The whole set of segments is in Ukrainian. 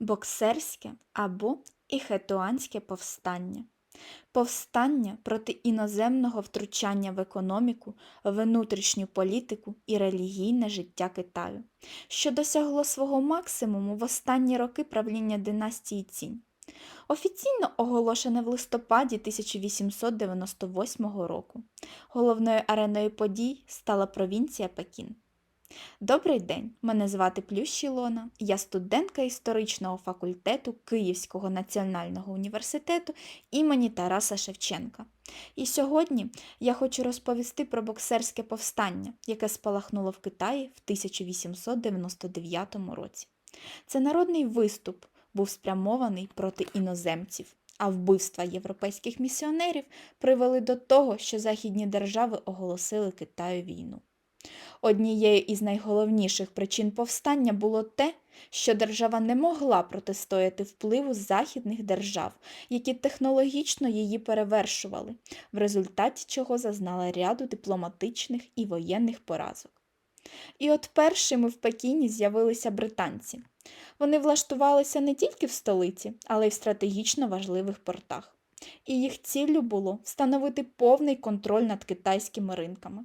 боксерське або іхетуанське повстання. Повстання проти іноземного втручання в економіку, внутрішню політику і релігійне життя Китаю, що досягло свого максимуму в останні роки правління династії Цінь. Офіційно оголошене в листопаді 1898 року. Головною ареною подій стала провінція Пекін. Добрий день, мене звати Плющ Ілона, я студентка історичного факультету Київського національного університету імені Тараса Шевченка. І сьогодні я хочу розповісти про боксерське повстання, яке спалахнуло в Китаї в 1899 році. Це народний виступ був спрямований проти іноземців, а вбивства європейських місіонерів привели до того, що західні держави оголосили Китаю війну. Однією із найголовніших причин повстання було те, що держава не могла протистояти впливу західних держав, які технологічно її перевершували, в результаті чого зазнала ряду дипломатичних і воєнних поразок. І от першими в Пекіні з'явилися британці. Вони влаштувалися не тільки в столиці, але й в стратегічно важливих портах. І їх ціллю було встановити повний контроль над китайськими ринками.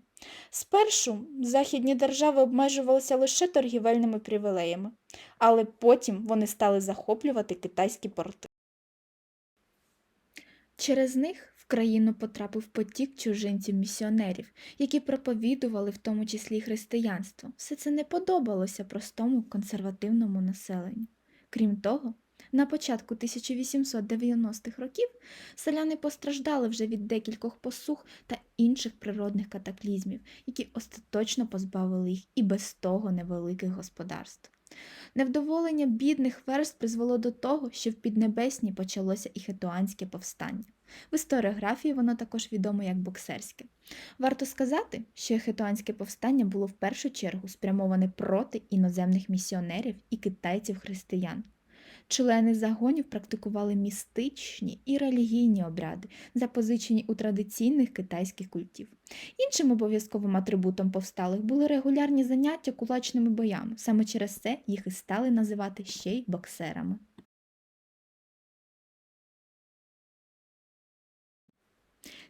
Спершу західні держави обмежувалися лише торгівельними привілеями, але потім вони стали захоплювати китайські порти. Через них в країну потрапив потік чужинців-місіонерів, які проповідували в тому числі християнство. Все це не подобалося простому консервативному населенню. Крім того, на початку 1890-х років селяни постраждали вже від декількох посух та інших природних катаклізмів, які остаточно позбавили їх і без того невеликих господарств. Невдоволення бідних верст призвело до того, що в Піднебесні почалося іхетуанське повстання. В історіографії воно також відомо як боксерське. Варто сказати, що іхетуанське повстання було в першу чергу спрямоване проти іноземних місіонерів і китайців-християн. Члени загонів практикували містичні і релігійні обряди, запозичені у традиційних китайських культів. Іншим обов'язковим атрибутом повсталих були регулярні заняття кулачними боями. Саме через це їх і стали називати ще й боксерами.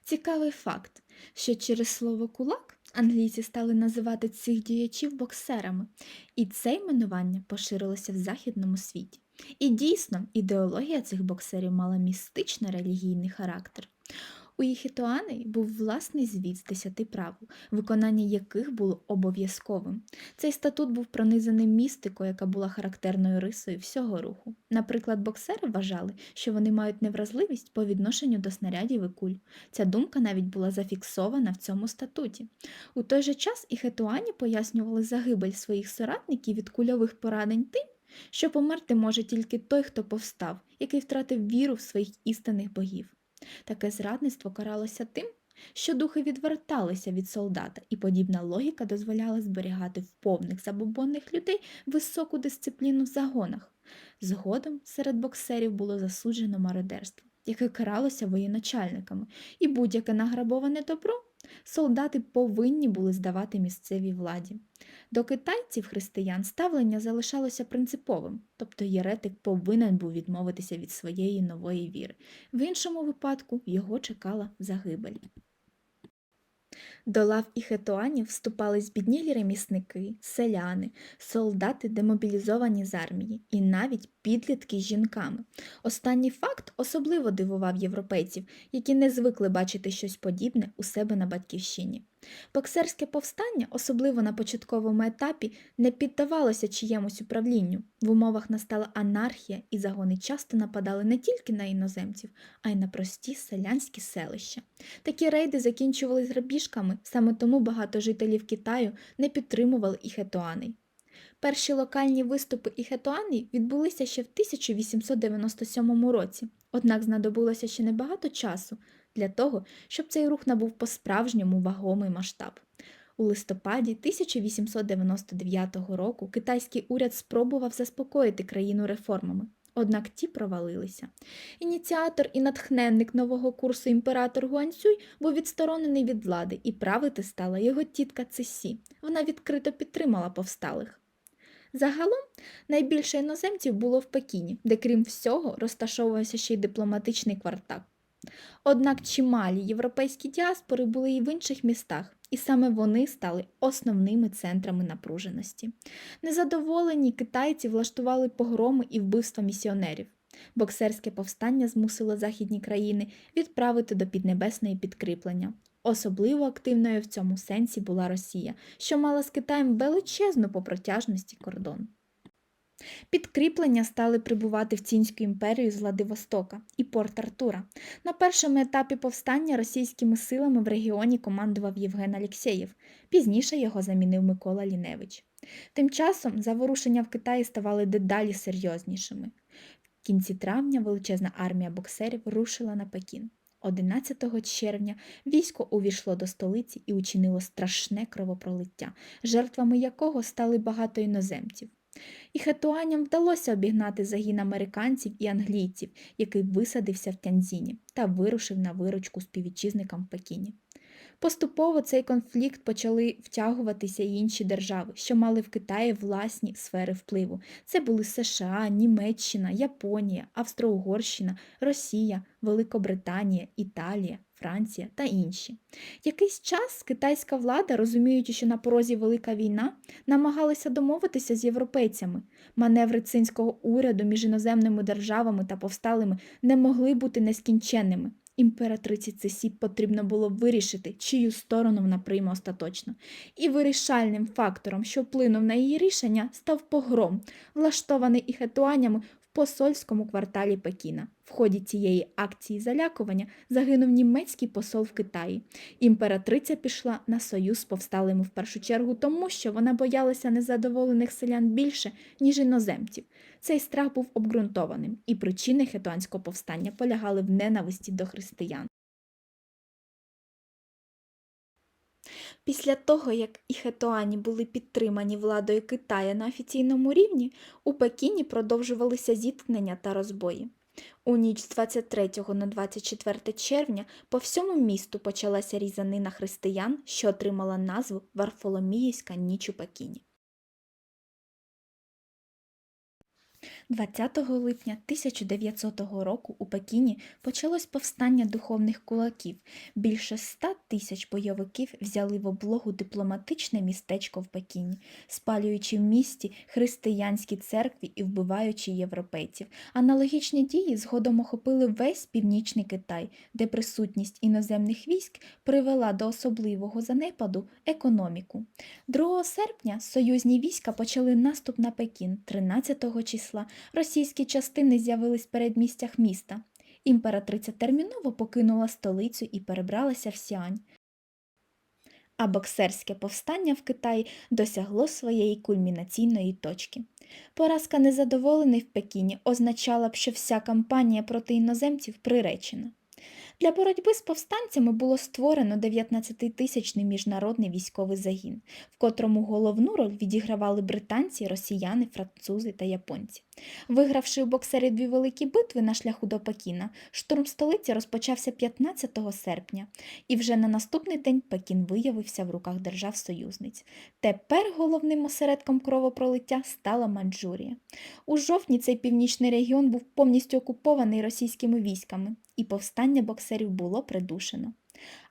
Цікавий факт, що через слово кулак англійці стали називати цих діячів боксерами, і це іменування поширилося в західному світі. І дійсно, ідеологія цих боксерів мала містично-релігійний характер. У Їхітуани був власний звіт з десяти правил, виконання яких було обов'язковим. Цей статут був пронизаний містикою, яка була характерною рисою всього руху. Наприклад, боксери вважали, що вони мають невразливість по відношенню до снарядів і куль. Ця думка навіть була зафіксована в цьому статуті. У той же час Іхетуані пояснювали загибель своїх соратників від кульових поранень тим, що померти може тільки той, хто повстав, який втратив віру в своїх істинних богів. Таке зрадництво каралося тим, що духи відверталися від солдата, і подібна логіка дозволяла зберігати в повних забобонних людей високу дисципліну в загонах. Згодом серед боксерів було засуджено мародерство, яке каралося воєначальниками, і будь-яке награбоване добро солдати повинні були здавати місцевій владі. До китайців християн ставлення залишалося принциповим, тобто єретик повинен був відмовитися від своєї нової віри. В іншому випадку його чекала загибель. До лав іхетуанів вступали збіднілі ремісники, селяни, солдати, демобілізовані з армії, і навіть підлітки з жінками. Останній факт особливо дивував європейців, які не звикли бачити щось подібне у себе на батьківщині. Боксерське повстання, особливо на початковому етапі, не піддавалося чиємусь управлінню. В умовах настала анархія, і загони часто нападали не тільки на іноземців, а й на прості селянські селища. Такі рейди закінчувались грабіжками, саме тому багато жителів Китаю не підтримували іхетуаней. Перші локальні виступи іхетуаней відбулися ще в 1897 році, однак знадобилося ще небагато часу для того, щоб цей рух набув по-справжньому вагомий масштаб. У листопаді 1899 року китайський уряд спробував заспокоїти країну реформами, однак ті провалилися. Ініціатор і натхненник нового курсу імператор Гуанцюй був відсторонений від влади, і правити стала його тітка Цисі. Вона відкрито підтримала повсталих. Загалом найбільше іноземців було в Пекіні, де крім всього розташовувався ще й дипломатичний квартал. Однак чималі європейські діаспори були і в інших містах, і саме вони стали основними центрами напруженості. Незадоволені китайці влаштували погроми і вбивства місіонерів. Боксерське повстання змусило західні країни відправити до Піднебесної підкріплення. Особливо активною в цьому сенсі була Росія, що мала з Китаєм величезну по протяжності кордон. Підкріплення стали прибувати в Цінську імперію з Владивостока і Порт Артура. На першому етапі повстання російськими силами в регіоні командував Євген Алєксєєв. Пізніше його замінив Микола Ліневич. Тим часом заворушення в Китаї ставали дедалі серйознішими. В кінці травня величезна армія боксерів рушила на Пекін. 11 червня військо увійшло до столиці і учинило страшне кровопролиття, жертвами якого стали багато іноземців. І хетуаням вдалося обігнати загін американців і англійців, який висадився в Тяньзіні та вирушив на виручку співвітчизникам в Пекіні. Поступово цей конфлікт почали втягуватися і інші держави, що мали в Китаї власні сфери впливу. Це були США, Німеччина, Японія, Австро-Угорщина, Росія, Великобританія, Італія, Франція та інші. Якийсь час китайська влада, розуміючи, що на порозі велика війна, намагалася домовитися з європейцями. Маневри цинського уряду між іноземними державами та повсталими не могли бути нескінченними. Імператриці Цесі потрібно було вирішити, чию сторону вона прийме остаточно. І вирішальним фактором, що вплинув на її рішення, став погром, влаштований іхетуанями посольському кварталі Пекіна. В ході цієї акції залякування загинув німецький посол в Китаї. Імператриця пішла на союз з повсталими в першу чергу, тому що вона боялася незадоволених селян більше, ніж іноземців. Цей страх був обґрунтованим, і причини хетуанського повстання полягали в ненависті до християн. Після того, як іхетуані були підтримані владою Китая на офіційному рівні, у Пекіні продовжувалися зіткнення та розбої. У ніч з 23 на 24 червня по всьому місту почалася різанина християн, що отримала назву Варфоломіївська ніч у Пекіні. 20 липня 1900 року у Пекіні почалось повстання духовних кулаків. Більше 100 тисяч бойовиків взяли в облогу дипломатичне містечко в Пекіні, спалюючи в місті християнські церкві і вбиваючи європейців. Аналогічні дії згодом охопили весь північний Китай, де присутність іноземних військ привела до особливого занепаду економіку. 2 серпня союзні війська почали наступ на Пекін 13 числа російські частини з'явились в передмістях міста. Імператриця терміново покинула столицю і перебралася в Сіань. А боксерське повстання в Китаї досягло своєї кульмінаційної точки. Поразка незадоволених в Пекіні означала б, що вся кампанія проти іноземців приречена. Для боротьби з повстанцями було створено 19-тисячний міжнародний військовий загін, в котрому головну роль відігравали британці, росіяни, французи та японці. Вигравши у боксерів дві великі битви на шляху до Пекіна, штурм столиці розпочався 15 серпня, і вже на наступний день Пекін виявився в руках держав-союзниць. Тепер головним осередком кровопролиття стала Маньчжурія. У жовтні цей північний регіон був повністю окупований російськими військами, і повстання боксерів було придушено.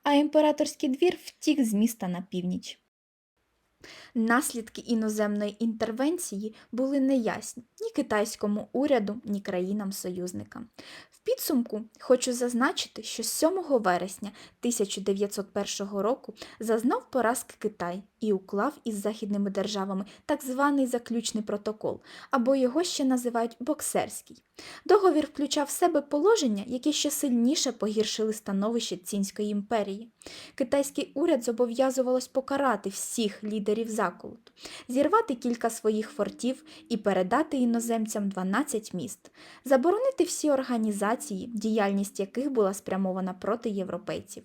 А імператорський двір втік з міста на північ. Наслідки іноземної інтервенції були неясні ні китайському уряду, ні країнам-союзникам. Підсумку хочу зазначити, що 7 вересня 1901 року зазнав поразки Китай і уклав із західними державами так званий заключний протокол, або його ще називають боксерський. Договір включав в себе положення, які ще сильніше погіршили становище Цінської імперії. Китайський уряд зобов'язувалось покарати всіх лідерів заколоту, зірвати кілька своїх фортів і передати іноземцям 12 міст, заборонити всі організації, діяльність яких була спрямована проти європейців.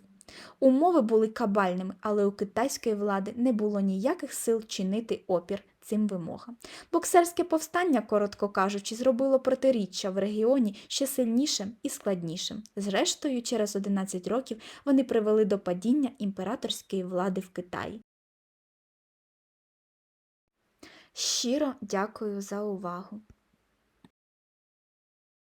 Умови були кабальними, але у китайської влади не було ніяких сил чинити опір цим вимогам. Боксерське повстання, коротко кажучи, зробило протиріччя в регіоні ще сильнішим і складнішим. Зрештою, через 11 років вони привели до падіння імператорської влади в Китаї. Щиро дякую за увагу!